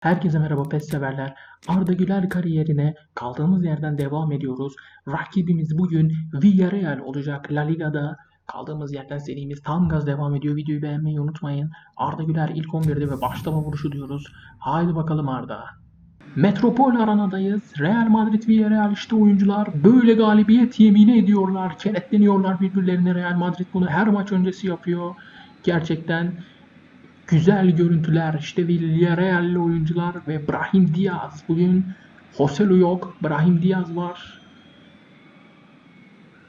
Herkese merhaba PES severler. Arda Güler kariyerine kaldığımız yerden devam ediyoruz. Rakibimiz bugün Villarreal olacak La Liga'da. Kaldığımız yerden serimiz tam gaz devam ediyor. Videoyu beğenmeyi unutmayın. Arda Güler ilk 11'de ve başlama vuruşu diyoruz. Haydi bakalım Arda. Metropol Arena'dayız. Real Madrid Villarreal işte oyuncular böyle galibiyet yemini ediyorlar. Kenetleniyorlar birbirlerine. Real Madrid bunu her maç öncesi yapıyor. Gerçekten güzel görüntüler. İşte Villarreal'li oyuncular ve Brahim Diaz. Bugün Joselu yok. Brahim Diaz var.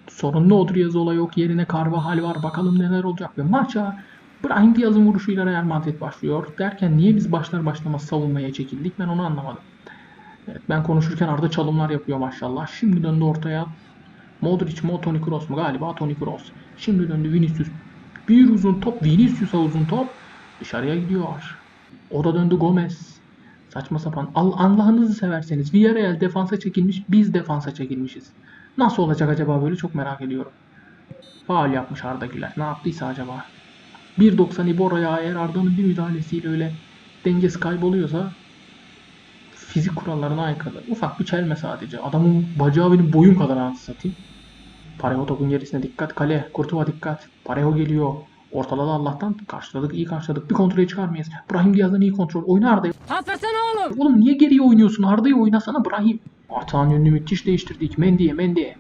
Sorunlu Odriozola yok. Yerine Carvajal var. Bakalım neler olacak. Ve maça Brahim Diaz'ın vuruşuyla Real Madrid başlıyor. Derken niye biz başlar başlamaz savunmaya çekildik ben onu anlamadım. Evet, ben konuşurken Arda çalımlar yapıyor maşallah. Şimdi döndü ortaya. Modric mu Toni Kroos mu? Galiba Toni Kroos. Şimdi döndü Vinicius. Bir uzun top. Vinicius'a uzun top. Dışarıya gidiyor. O da döndü Gomez. Saçma sapan. Al Allah'ınızı severseniz. Villarreal defansa çekilmiş. Biz defansa çekilmişiz. Nasıl olacak acaba böyle çok merak ediyorum. Faal yapmış Arda Güler. Ne yaptıysa acaba. 1.90 Ibora'ya eğer Arda'nın bir müdahalesiyle öyle dengesi kayboluyorsa fizik kurallarına aykırı. Ufak bir çelme sadece. Adamın bacağı benim boyum kadar anasını satayım. Parejo topun gerisine dikkat. Kale. Kurtuva dikkat. Parejo geliyor. Ortaladı Allah'tan. Karşıladık. iyi karşıladık. Bir kontrole çıkar mıyız? Brahim Diaz'dan iyi kontrol. Oyna Arda'yı. Pas versene oğlum. Oğlum niye geriye oynuyorsun? Arda'yı oynasana Brahim. Atağın yönünü müthiş değiştirdik. Mendy'ye Mendy'ye.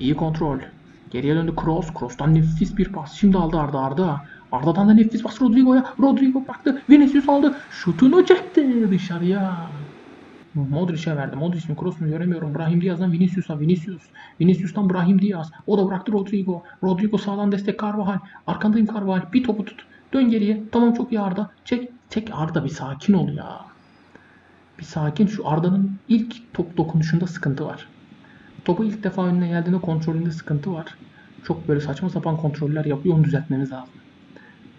İyi kontrol. Geriye döndü Kroos. Kroos'tan nefis bir pas. Şimdi aldı Arda Arda. Arda'dan da nefis pas Rodrigo'ya. Rodrigo bıraktı. Vinicius aldı. Şutunu çekti dışarıya. Modric'e verdi. Modric mi Kroos mu göremiyorum. Brahim Diaz'dan Vinicius'a. Vinicius. Vinicius'tan Brahim Diaz. O da bıraktı Rodrigo. Rodrigo sağdan destek Carvajal. Arkandayım Carvajal. Bir topu tut. Dön geriye. Tamam çok iyi Arda. Çek. Çek Arda bir sakin ol ya. Bir sakin. Şu Arda'nın ilk top dokunuşunda sıkıntı var. Topu ilk defa önüne geldiğinde kontrolünde sıkıntı var. Çok böyle saçma sapan kontroller yapıyor. Onu düzeltmemiz lazım.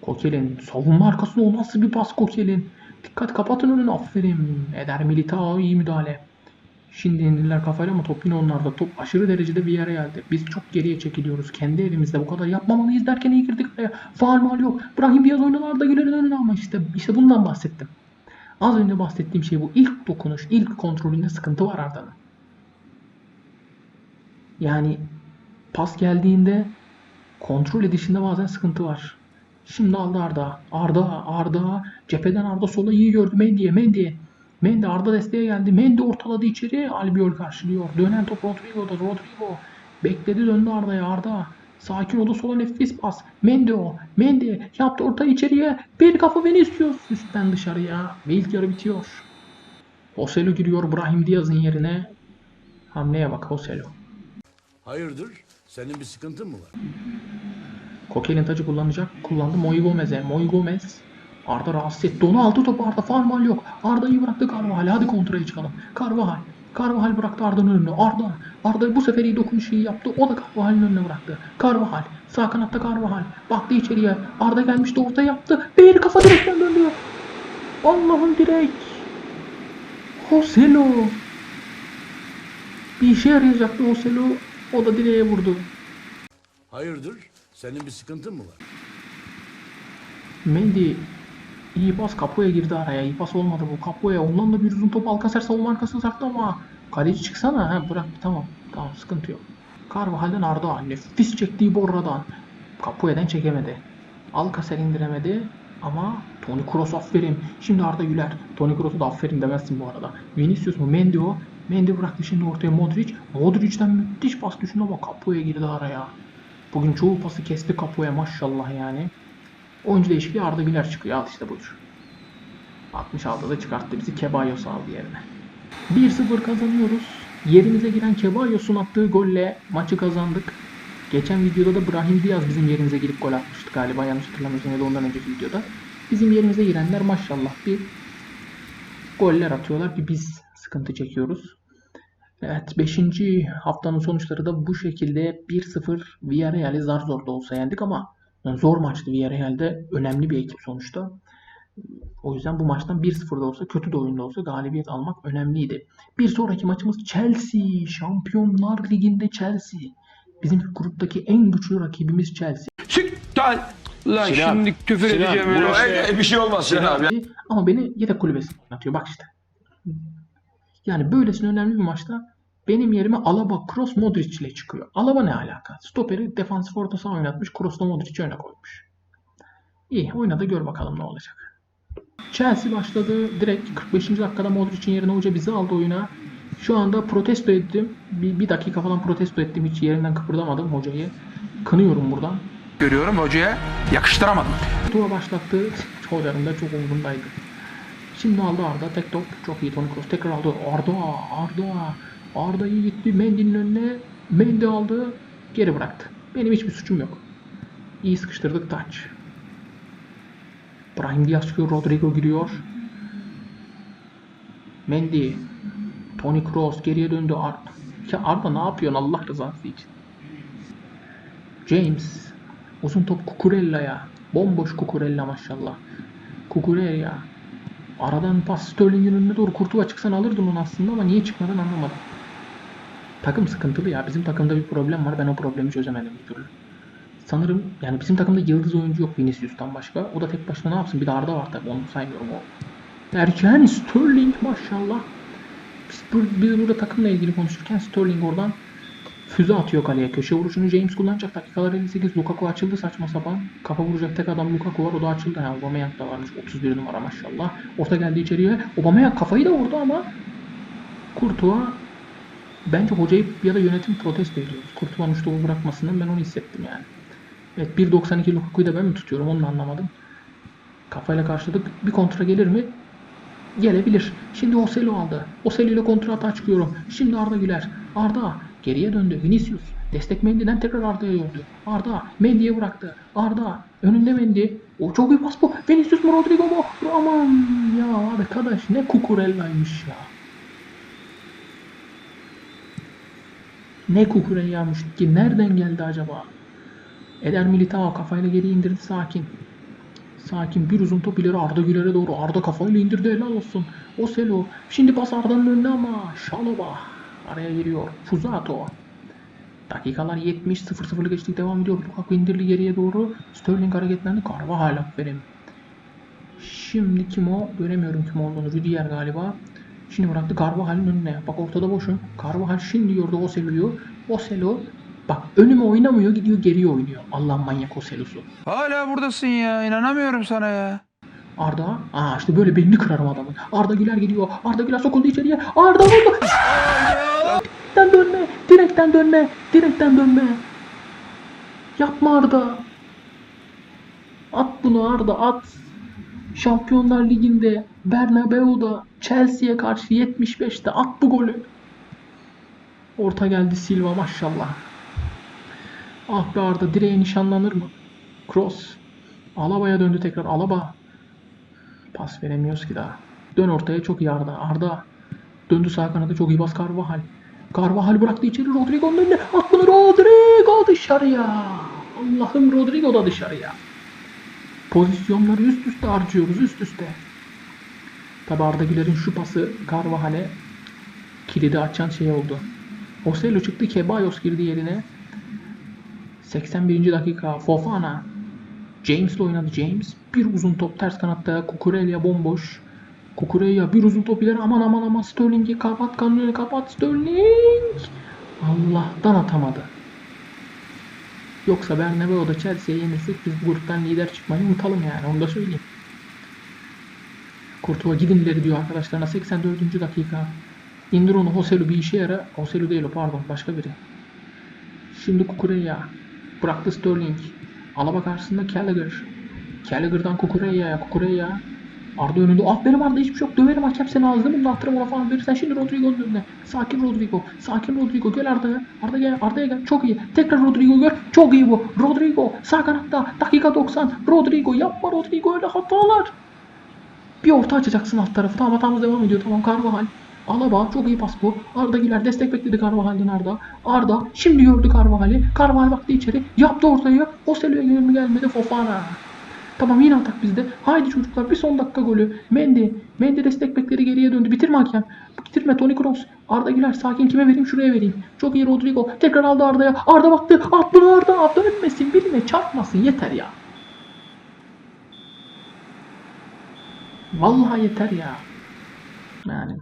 Kokelin. Savunma arkasında o nasıl bir pas Kokelin. Dikkat kapatın önünü. Aferin. Eder Militao iyi müdahale. Şimdi indirdiler kafayla ama top yine onlarda. Top aşırı derecede bir yere geldi. Biz çok geriye çekiliyoruz. Kendi evimizde bu kadar yapmamalıyız derken iyi girdik araya. Faal mal yok. Brahim Diaz oynalarda Güler'in önüne ama işte, işte bundan bahsettim. Az önce bahsettiğim şey bu. İlk dokunuş, ilk kontrolünde sıkıntı var Arda'nın. Yani pas geldiğinde kontrol edişinde bazen sıkıntı var. Şimdi aldı Arda. Arda, Arda. Cepheden Arda sola iyi gördü. Mendy'ye, Mendy. Mendy Arda desteğe geldi. Mendy ortaladı içeri. Albiol karşılıyor. Dönen top Rodrigo'da. Rodrigo. Bekledi döndü Arda'ya. Arda. Sakin oldu sola nefis pas. Mendy o. Mendy yaptı orta içeriye. Bir kafa Vinicius. Üstten dışarıya. Ve ilk yarı bitiyor. Oselo giriyor Brahim Diaz'ın yerine. Hamleye bak Oselo. Hayırdır? Senin bir sıkıntın mı var? Kokelin tacı kullanacak. Kullandı Moy Gomez'e. Moy Gomez. Arda rahatsız etti. Onu aldı topu Arda. Farmal yok. Arda'yı bıraktı Carvajal. Hadi kontraya çıkalım. Carvajal. Carvajal bıraktı Arda'nın önüne. Arda. Arda bu sefer iyi dokunuşu iyi yaptı. O da Carvajal'ın önüne bıraktı. Carvajal. Sağ kanatta Carvajal. Baktı içeriye. Arda gelmişti orta yaptı. Bir kafa direkten döndü. Allah'ım direk. Joselo. Bir işe yarayacaktı Joselo. O da direğe vurdu. Hayırdır? Senin bir sıkıntın mı var? Mendy iyi pas Kapo'ya girdi araya. İyi pas olmadı bu Kapo'ya. Ondan da bir uzun top Alcacer savunma arkasına sarktı ama kaleci çıksana. Ha, bırak tamam. Tamam sıkıntı yok. Carvajal'den Arda. Nefis çektiği Borra'dan. Kapo'yadan çekemedi. Alcacer indiremedi. Ama Toni Kroos aferin. Şimdi Arda Güler. Toni Kroos'u da aferin demezsin bu arada. Vinicius mu? Mendy o. Mendy bıraktı şimdi ortaya Modric. Modric'den müthiş pas düşündü ama Kapo'ya girdi araya. Bugün çoğu pası kesti Kapo'ya maşallah yani. Oyuncu değişikliği Arda Güler çıkıyor. Al işte budur. 66'da çıkarttı bizi Kebayos aldı yerine. 1-0 kazanıyoruz. Yerimize giren Kebayos'un attığı golle maçı kazandık. Geçen videoda da Brahim Diaz bizim yerimize girip gol atmıştı galiba yanlış hatırlamıyorsam ya da ondan önceki videoda. Bizim yerimize girenler maşallah bir goller atıyorlar bir biz sıkıntı çekiyoruz. Evet 5. haftanın sonuçları da bu şekilde 1-0 Villarreal'i zar zor da olsa yendik ama yani zor maçtı Villarreal'de önemli bir ekip sonuçta. O yüzden bu maçtan 1-0 da olsa kötü de oyunda olsa galibiyet almak önemliydi. Bir sonraki maçımız Chelsea. Şampiyonlar Ligi'nde Chelsea. Bizim gruptaki en güçlü rakibimiz Chelsea. Siktir. Lan Sinan, şimdi küfür Sinan, edeceğim e, bir şey olmaz Sinan abi. Ama beni yedek kulübesine oynatıyor. Bak işte. Yani böylesine önemli bir maçta benim yerime Alaba, Kroos, Modric ile çıkıyor. Alaba ne alaka? Stoperi defansif orta saha oynatmış. Kroos'la Modric'i öne koymuş. İyi oynadı gör bakalım ne olacak. Chelsea başladı. Direkt 45. dakikada Modric'in yerine hoca bizi aldı oyuna. Şu anda protesto ettim. Bir, bir dakika falan protesto ettim. Hiç yerinden kıpırdamadım hocayı. Kınıyorum buradan. Görüyorum hocaya yakıştıramadım. Tuğa başlattı. Hocanın da çok umurundaydı. Şimdi aldı Arda. Tek top. Çok iyi Toni Kroos. Tekrar aldı. Arda. Arda. Arda iyi gitti. Mendy'nin önüne. Mendy aldı. Geri bıraktı. Benim hiçbir suçum yok. İyi sıkıştırdık. Touch. Brahim Diaz çıkıyor. Rodrigo giriyor. Mendy. Toni Kroos geriye döndü. Ar ya Arda ne yapıyorsun Allah rızası için? James. Uzun top Kukurella'ya. Bomboş Kukurella maşallah. Kukurella. Aradan pas Sterling'in önüne doğru Kurtuğa çıksan alırdın onu aslında ama niye çıkmadın anlamadım. Takım sıkıntılı ya. Bizim takımda bir problem var. Ben o problemi çözemedim bir türlü. Sanırım yani bizim takımda yıldız oyuncu yok Vinicius'tan başka. O da tek başına ne yapsın? Bir de Arda var tabii onu saymıyorum o. Erken Sterling maşallah. Biz, biz burada takımla ilgili konuşurken Sterling oradan füze atıyor kaleye. Köşe vuruşunu James kullanacak. Dakikalar 58. Lukaku açıldı saçma sapan. Kafa vuracak tek adam Lukaku var. O da açıldı. Yani Aubameyang da varmış. 31 numara maşallah. Orta geldi içeriye. Aubameyang kafayı da vurdu ama Kurtuğa bence hocayı ya da yönetim protesto ediyor. Kurtuğa'nın şu bırakmasından ben onu hissettim yani. Evet 1.92 Lukaku'yu da ben mi tutuyorum onu anlamadım. Kafayla karşıladık. Bir kontra gelir mi? Gelebilir. Şimdi Oselo aldı. Oselo ile kontra atağa çıkıyorum. Şimdi Arda Güler. Arda geriye döndü. Vinicius. Destek Mendy'den tekrar Arda'ya yoldu. Arda Mendy'ye bıraktı. Arda önünde Mendy. O çok iyi pas bu. Vinicius mu Rodrigo mu? Aman ya arkadaş ne kukurella'ymış ya. Ne kukurella'ymış ki nereden geldi acaba? Eder Militao kafayla geri indirdi sakin. Sakin bir uzun top ileri Arda Güler'e doğru. Arda kafayla indirdi helal olsun. Oselo. Şimdi pas Arda'nın önüne ama. Şaloba. Araya giriyor. Fuzato. Dakikalar 70. 0-0'lı geçtik devam ediyor. Lukaku indirdi geriye doğru. Sterling hareketlendi. Carvajal aferin. Şimdi kim o? Göremiyorum kim olduğunu. Rüdiger galiba. Şimdi bıraktı Carvajal'in önüne. Bak ortada boşum. Carvajal şimdi gördü Oselo'yu. Oselo Bak önüme oynamıyor gidiyor geriye oynuyor. Allah manyak Oselo'su. Hala buradasın ya inanamıyorum sana ya. Arda. Aa işte böyle belini kırarım adamın. Arda Güler gidiyor. Arda Güler sokuldu içeriye. Arda vurdu. Direkten dönme. Direkten dönme. Direkten dönme. Yapma Arda. At bunu Arda at. Şampiyonlar Ligi'nde Bernabeu'da Chelsea'ye karşı 75'te at bu golü. Orta geldi Silva maşallah. Ah be Arda direğe nişanlanır mı? Cross. Alaba'ya döndü tekrar. Alaba. Pas veremiyoruz ki daha. Dön ortaya çok iyi Arda. Arda. Döndü sağ kanada çok iyi bas Carvajal. Carvajal bıraktı içeri Rodrigo'nun önüne. At bunu Rodrigo dışarıya. Allah'ım Rodrigo da dışarıya. Pozisyonları üst üste harcıyoruz üst üste. Tabi Arda Güler'in şu pası Carvajal'e kilidi açan şey oldu. Oselo çıktı Kebayos girdi yerine. 81. dakika Fofana James'le oynadı James. Bir uzun top ters kanatta Kukurella bomboş. Kukurella bir uzun top ileri aman aman aman Sterling'i kapat kanını kapat Sterling. Allah'tan atamadı. Yoksa Bernabeu'da Chelsea'ye yenilsek biz bu gruptan lider çıkmayı unutalım yani onu da söyleyeyim. Kurtuğa gidin ileri diyor arkadaşlarına 84. dakika. İndir onu Hoselu bir işe yara. Hoselu değil o pardon başka biri. Şimdi Kukurella. Bıraktı Sterling. Alaba karşısında Gallagher. Gallagher'dan Kukurella'ya. Kukurella. Arda önünde. Ah benim Arda hiçbir şey yok. Döverim hakem seni ağzını bunu attırım ona falan verirsen. Şimdi Rodrigo'nun önüne. Sakin Rodrigo. Sakin Rodrigo. Gel Arda'ya. Arda gel. Arda'ya gel. Çok iyi. Tekrar Rodrigo gör. Çok iyi bu. Rodrigo. Sağ kanatta. Dakika 90. Rodrigo. Yapma Rodrigo öyle hatalar. Bir orta açacaksın alt tarafı. Tamam hatamız devam ediyor. Tamam Carvajal. Alaba çok iyi pas bu. Arda Güler destek bekledi Carvajal'den Arda. Arda şimdi gördü Carvajal'i. Carvajal baktı içeri. Yaptı ortayı. Oselo'ya gelir mi gelmedi Fofana. Tamam yine atak bizde. Haydi çocuklar bir son dakika golü. Mendy. Mendy destek bekleri geriye döndü. Bitirme hakem. Bitirme Toni Kroos. Arda Güler sakin kime vereyim şuraya vereyim. Çok iyi Rodrigo. Tekrar aldı Arda'ya. Arda baktı. Attı Arda? Arda ötmesin birine çarpmasın yeter ya. Vallahi yeter ya. Yani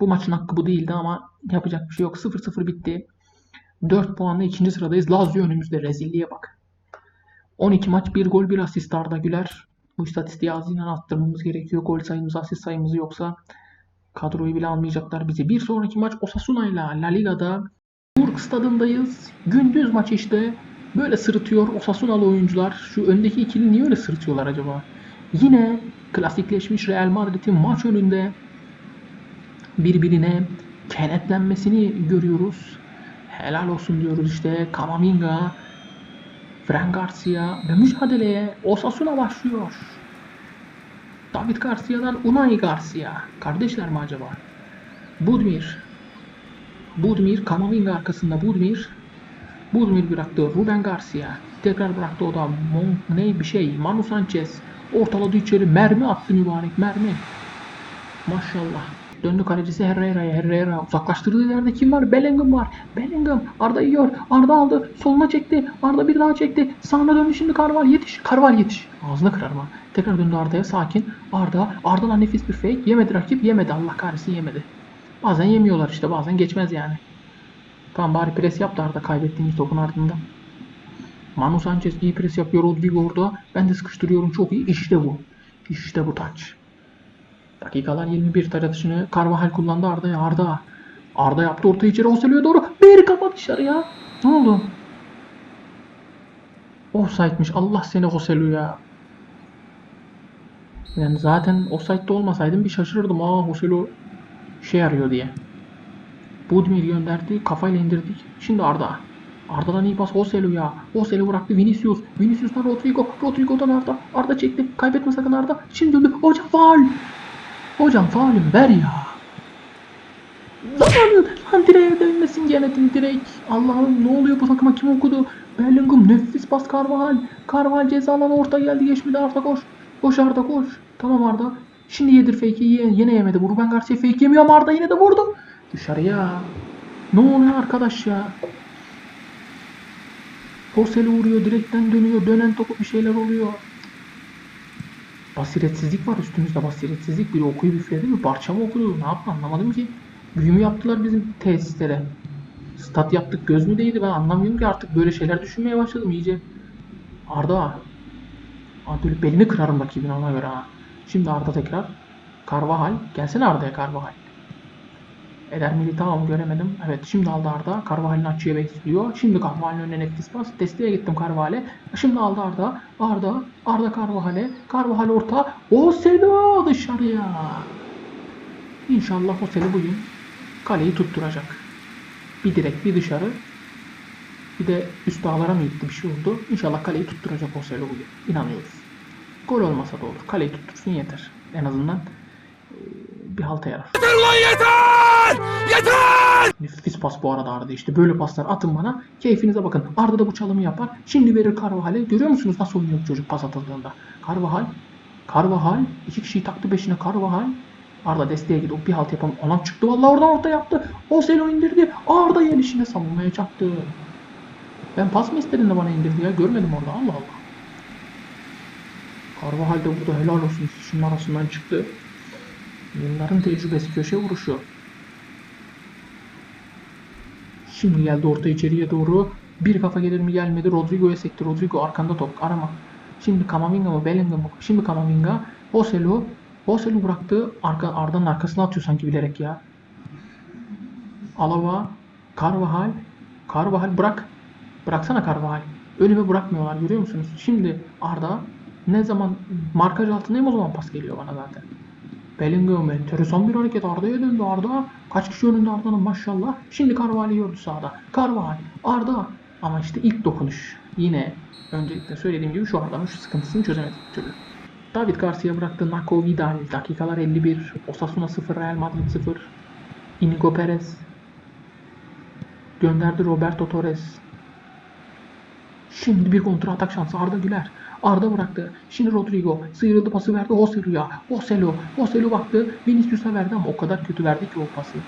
bu maçın hakkı bu değildi ama yapacak bir şey yok. 0-0 bitti. 4 puanla 2. sıradayız. Lazio önümüzde rezilliğe bak. 12 maç 1 gol 1 asist Arda Güler. Bu istatistiği acilen arttırmamız gerekiyor. Gol sayımızı asist sayımızı yoksa kadroyu bile almayacaklar bizi. Bir sonraki maç Osasuna ile La Liga'da Burg stadındayız. Gündüz maç işte. Böyle sırıtıyor Osasunalı oyuncular. Şu öndeki ikili niye öyle sırıtıyorlar acaba? Yine klasikleşmiş Real Madrid'in maç önünde birbirine kenetlenmesini görüyoruz. Helal olsun diyoruz işte. Kamavinga, Fran Garcia ve mücadeleye Osasuna başlıyor. David Garcia'dan Unai Garcia. Kardeşler mi acaba? Budimir. Budimir, Kamavinga arkasında Budimir. Budimir bıraktı. Ruben Garcia. Tekrar bıraktı o da. Mon, ne bir şey. Manu Sanchez. Ortaladı içeri. Mermi attı mübarek. Mermi. Maşallah. Döndü kalecisi Herrera'ya. Herrera uzaklaştırdığı yerde kim var? Bellingham var. Bellingham. Arda yiyor. Arda aldı. Soluna çekti. Arda bir daha çekti. Sağına döndü şimdi Karval yetiş. Karval yetiş. Ağzını kırar ama. Tekrar döndü Arda'ya sakin. Arda. Arda'dan nefis bir fake. Yemedi rakip. Yemedi. Allah kahretsin yemedi. Bazen yemiyorlar işte. Bazen geçmez yani. Tamam bari pres yap da Arda kaybettiğimiz topun ardından. Manu Sanchez iyi pres yapıyor. Rodrigo orada. Ben de sıkıştırıyorum. Çok iyi. İşte bu. İşte bu taç. Dakikalar 21 taç atışını Carvajal kullandı Arda'ya. Arda. Arda yaptı orta içeri. Oselo'ya doğru. Bir kafa dışarıya. Ne oldu? Offside'miş. Allah seni Oselo ya. Yani zaten offside'de olmasaydım bir şaşırırdım. Aa Oselo şey arıyor diye. Budimir gönderdi. Kafayla indirdik. Şimdi Arda. Arda'dan iyi pas Oselu ya. Oselu bıraktı Vinicius. Vinicius'tan Rodrigo. Rodrigo'dan Arda. Arda çekti. Kaybetme sakın Arda. Şimdi döndü. Hocam faul. Hocam faulüm ver ya. Lan, lan direğe dönmesin genetin direk. Allah'ım ne oluyor bu takıma kim okudu? Bellingham nefis pas Carvajal. Carvajal ceza alanı orta geldi geçmedi Arda koş. Koş Arda koş. Tamam Arda. Şimdi yedir fake'i yine, yine yemedi. Ruben Garcia fake yemiyor ama Arda yine de vurdu. Dışarıya. Ne oluyor arkadaş ya? Porsel'i vuruyor, direkten dönüyor, dönen topu bir şeyler oluyor. Basiretsizlik var üstümüzde basiretsizlik. Biri okuyup üfledi mi? Parça mı okudu? Ne yaptı anlamadım ki. Büyü mü yaptılar bizim tesislere? Stat yaptık göz mü değdi ben anlamıyorum ki artık böyle şeyler düşünmeye başladım iyice. Arda. Böyle belini kırarım rakibin ona göre ha. Şimdi Arda tekrar. Carvajal. Gelsene Arda'ya Carvajal. Eder Militao göremedim. Evet şimdi aldı Arda. Carvajal'in açıya bekliyor. Şimdi Carvajal'in önüne nefis pas. Desteğe gittim Carvajal'e. Şimdi aldı Arda. Arda. Arda Carvajal'e. Carvajal orta. Oselo dışarıya. İnşallah Oselo bugün kaleyi tutturacak. Bir direk bir dışarı. Bir de üst dağlara mı gitti bir şey oldu. İnşallah kaleyi tutturacak Oselo bugün. İnanıyoruz. Gol olmasa da olur. Kaleyi tuttursun yeter. En azından eee, bir halta yarar. Nefis pas bu arada Arda işte. Böyle paslar atın bana. Keyfinize bakın. Arda da bu çalımı yapar. Şimdi verir Carvajal'e. Görüyor musunuz nasıl oynuyor çocuk pas atıldığında? Carvajal. Carvajal. iki kişiyi taktı beşine Carvajal. Arda desteğe gidiyor. Bir halt yapalım. Anam çıktı vallahi oradan orta yaptı. Oselo indirdi. Arda gelişine savunmaya çaktı. Ben pas mı istedin de bana indirdi ya? Görmedim orada. Allah Allah. Carvajal de burada helal olsun. Şunun arasından çıktı. Yılların tecrübesi köşe vuruşu. Şimdi geldi orta içeriye doğru. Bir kafa gelir mi gelmedi. Rodrigo'ya sekti. Rodrigo arkanda top. Arama. Şimdi Kamavinga mı Bellingham mı? Şimdi Kamavinga. Oselu. Oselu bıraktı. Arka, Arda'nın arkasına atıyor sanki bilerek ya. Alaba. Carvajal. Carvajal bırak. Bıraksana Carvajal. Önüme bırakmıyorlar görüyor musunuz? Şimdi Arda ne zaman markaj altındayım o zaman pas geliyor bana zaten. Bellingham enteresan bir hareket Arda'ya döndü Arda. Kaç kişi önünde Arda'nın maşallah. Şimdi Carvalho'yu gördü sağda. Carvalho, Arda. Ama işte ilk dokunuş. Yine öncelikle söylediğim gibi şu Arda'nın şu sıkıntısını çözemedik türlü. David Garcia bıraktı. Naco Vidal. Dakikalar 51. Osasuna 0. Real Madrid 0. Inigo Perez. Gönderdi Roberto Torres. Şimdi bir kontra atak şansı Arda Güler. Arda bıraktı. Şimdi Rodrigo sıyrıldı pası verdi Oselu'ya. Oselu. Oselu baktı. Vinicius'a verdi ama o kadar kötü verdi ki o pası.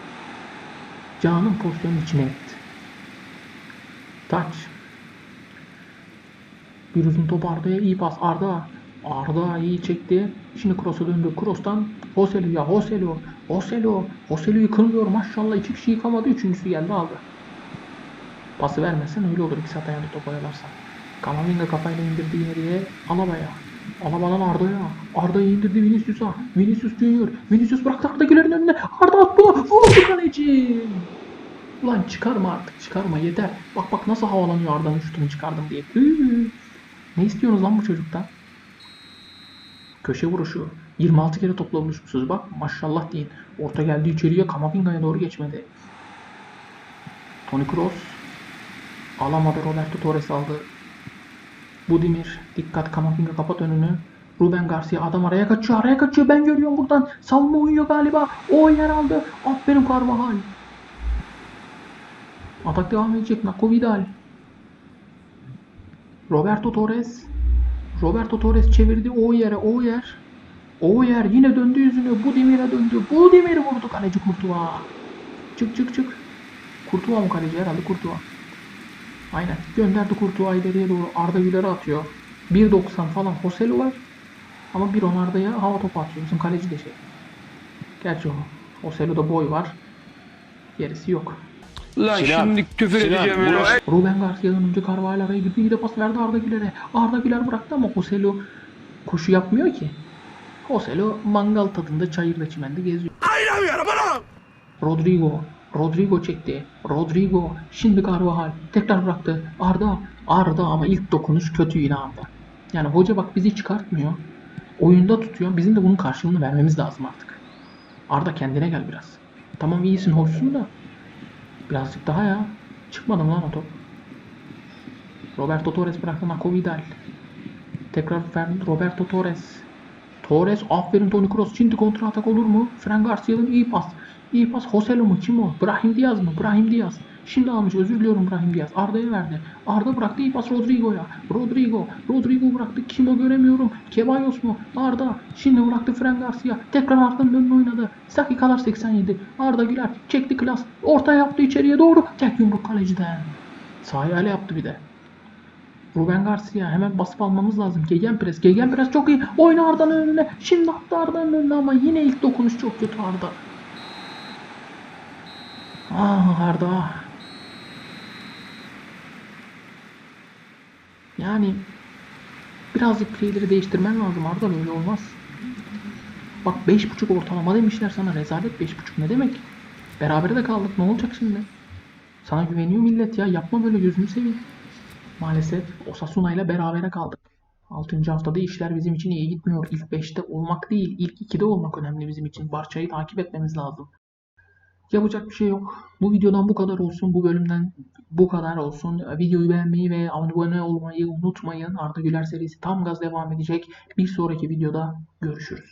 Can'ın pozisyonun içine etti. Taç. Bir uzun top Arda'ya iyi pas. Arda. Arda iyi çekti. Şimdi cross'a döndü. Cross'tan Hoselu ya Hoselu. Hoselu. Hoselu yıkılmıyor maşallah. iki kişi yıkamadı. Üçüncüsü geldi aldı. Pası vermesen öyle olur. İkisi atayanda top oyalarsan. Kamavinga kafayla indirdi ileriye. Alaba'ya. Alaba'dan Arda'ya. Arda'yı indirdi Vinicius'a. Vinicius Junior. Vinicius bıraktı Arda Güler'in önüne. Arda attı. Vurdu kaleci. Ulan çıkarma artık çıkarma yeter. Bak bak nasıl havalanıyor Arda'nın şutunu çıkardım diye. Hıı. Ne istiyorsunuz lan bu çocuktan? Köşe vuruşu. 26 kere topla vurmuşsunuz bak. Maşallah deyin. Orta geldi içeriye Kamavinga'ya doğru geçmedi. Toni Kroos. Alamadı Roberto Torres aldı. Budimir. Dikkat Kamavinga kapat önünü. Ruben Garcia adam araya kaçıyor. Araya kaçıyor. Ben görüyorum buradan. Savunma uyuyor galiba. O yer aldı. Aferin Carvajal. Atak devam edecek. Nako Vidal. Roberto Torres. Roberto Torres çevirdi o yere o yer. O yer yine döndü yüzünü. Budimir'e döndü. Budimir vurdu kaleci Kurtuğa. Çık çık çık. Kurtuğa mı kaleci herhalde Kurtuğa. Aynen. Gönderdi Kurtuğa ileriye doğru. Arda Güler'e atıyor. 1.90 falan Hoselu var. Ama 1.10 Arda'ya hava topu atıyor. Bizim kaleci de şey. Gerçi o. Hoselu'da boy var. Gerisi yok. Lan Sinan, şimdi küfür Sinan, edeceğim burası- Ruben Garcia'dan önce Carvalho araya girdi. İyi de pas verdi Arda Güler'e. Arda Güler bıraktı ama Joselu koşu yapmıyor ki. Joselu mangal tadında çayırda çimende geziyor. Rodrigo. Rodrigo çekti. Rodrigo. Şimdi Carvajal. Tekrar bıraktı. Arda. Arda ama ilk dokunuş kötü yine Arda. Yani hoca bak bizi çıkartmıyor. Oyunda tutuyor. Bizim de bunun karşılığını vermemiz lazım artık. Arda kendine gel biraz. Tamam iyisin hoşsun da. Birazcık daha ya. Çıkmadı mı lan o top? Roberto Torres bıraktı Marco Vidal. Tekrar Roberto Torres. Torres aferin Toni Kroos. Şimdi kontra atak olur mu? Fran Garcia'dan iyi pas. İyi pas. Joselu mu? Kim o? Brahim Diaz mı? Brahim Diaz. Şimdi almış. Özür diliyorum Brahim Diaz. Arda'ya verdi. Arda bıraktı. iyi pas Rodrigo'ya. Rodrigo. Rodrigo bıraktı. Kim o göremiyorum. Kebayos mu? Arda. Şimdi bıraktı Fran Garcia. Tekrar Arda'nın önüne oynadı. Dakikalar 87. Arda Güler. Çekti klas. Orta yaptı içeriye doğru. Tek yumruk kaleciden. Ayağıyla yaptı bir de. Ruben Garcia hemen basıp almamız lazım. Gegenpress. Gegenpress çok iyi. Oyna Arda'nın önüne. Şimdi attı Arda'nın önüne ama yine ilk dokunuş çok kötü Arda. Ah Arda. Yani birazcık playleri değiştirmen lazım Arda böyle olmaz. Bak 5.5 ortalama demişler sana rezalet 5.5 ne demek? Berabere de kaldık ne olacak şimdi? Sana güveniyor millet ya yapma böyle gözünü seveyim. Maalesef Osasuna ile berabere kaldık. 6. haftada işler bizim için iyi gitmiyor. İlk 5'te olmak değil, ilk 2'de olmak önemli bizim için. Barça'yı takip etmemiz lazım. Yapacak bir şey yok. Bu videodan bu kadar olsun. Bu bölümden bu kadar olsun. Videoyu beğenmeyi ve abone olmayı unutmayın. Arda Güler serisi tam gaz devam edecek. Bir sonraki videoda görüşürüz.